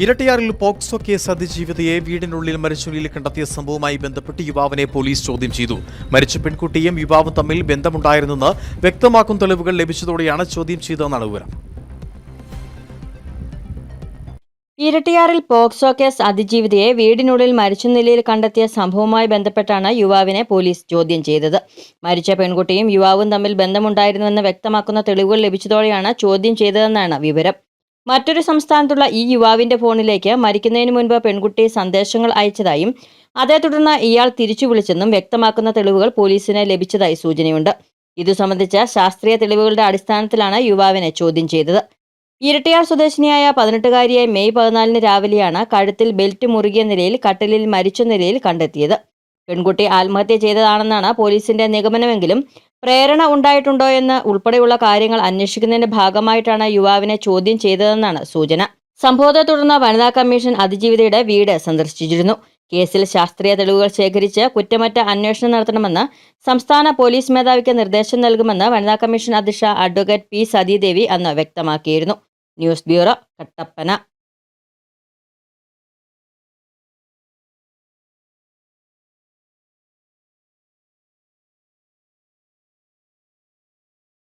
ഇരട്ടിയാറിൽ POCSO case അതിജീവിതയെ വീടിനുള്ളിൽ മരിച്ചുള്ളിൽ കണ്ടെത്തിയ സംഭവവുമായി ബന്ധപ്പെട്ട് യുവാവിനെ പോലീസ് ചോദ്യം ചെയ്തു. മരിച്ച പെൺകുട്ടിയും യുവാവും തമ്മിൽ ബന്ധമുണ്ടായിരുന്നെന്ന് വ്യക്തമാക്കും തെളിവുകൾ ലഭിച്ചതോടെയാണ് ചോദ്യം ചെയ്തതെന്നാണ് വിവരം. ഇരട്ടിയാറിൽ പോക്സോ കേസ് അതിജീവിതയെ വീടിനുള്ളിൽ മരിച്ച നിലയിൽ കണ്ടെത്തിയ സംഭവവുമായി ബന്ധപ്പെട്ടാണ് യുവാവിനെ പോലീസ് ചോദ്യം ചെയ്തത്. മരിച്ച പെൺകുട്ടിയും യുവാവും തമ്മിൽ ബന്ധമുണ്ടായിരുന്നുവെന്ന് വ്യക്തമാക്കുന്ന തെളിവുകൾ ലഭിച്ചതോടെയാണ് ചോദ്യം ചെയ്തതെന്നാണ് വിവരം. മറ്റൊരു സംസ്ഥാനത്തുള്ള ഈ യുവാവിന്റെ ഫോണിലേക്ക് മരിക്കുന്നതിന് മുൻപ് പെൺകുട്ടി സന്ദേശങ്ങൾ അയച്ചതായും അതേ തുടർന്ന് ഇയാൾ തിരിച്ചു വിളിച്ചെന്നും വ്യക്തമാക്കുന്ന തെളിവുകൾ പോലീസിന് ലഭിച്ചതായി സൂചനയുണ്ട്. ഇതു സംബന്ധിച്ച ശാസ്ത്രീയ തെളിവുകളുടെ അടിസ്ഥാനത്തിലാണ് യുവാവിനെ ചോദ്യം ചെയ്തത്. ഇരട്ടിയാർ സ്വദേശിനിയായ പതിനെട്ടുകാരിയെ മെയ് പതിനാലിന് രാവിലെയാണ് കഴുത്തിൽ ബെൽറ്റ് മുറുകിയ നിലയിൽ കട്ടിലിൽ മരിച്ച നിലയിൽ കണ്ടെത്തിയത്. പെൺകുട്ടി ആത്മഹത്യ ചെയ്തതാണെന്നാണ് പോലീസിന്റെ നിഗമനമെങ്കിലും പ്രേരണ ഉണ്ടായിട്ടുണ്ടോ എന്ന് ഉൾപ്പെടെയുള്ള കാര്യങ്ങൾ അന്വേഷിക്കുന്നതിന്റെ ഭാഗമായിട്ടാണ് യുവാവിനെ ചോദ്യം ചെയ്തതെന്നാണ് സൂചന. സംഭവത്തെ തുടർന്ന് വനിതാ കമ്മീഷൻ അതിജീവിതയുടെ വീട് സന്ദർശിച്ചിരുന്നു. കേസിൽ ശാസ്ത്രീയ തെളിവുകൾ ശേഖരിച്ച് കുറ്റമറ്റ അന്വേഷണം നടത്തണമെന്ന് സംസ്ഥാന പോലീസ് മേധാവിക്ക് നിർദ്ദേശം നൽകുമെന്ന് വനിതാ കമ്മീഷൻ അധ്യക്ഷ അഡ്വക്കേറ്റ് പി സതീദേവി അന്ന് വ്യക്തമാക്കിയിരുന്നു. News bureau Kattappana.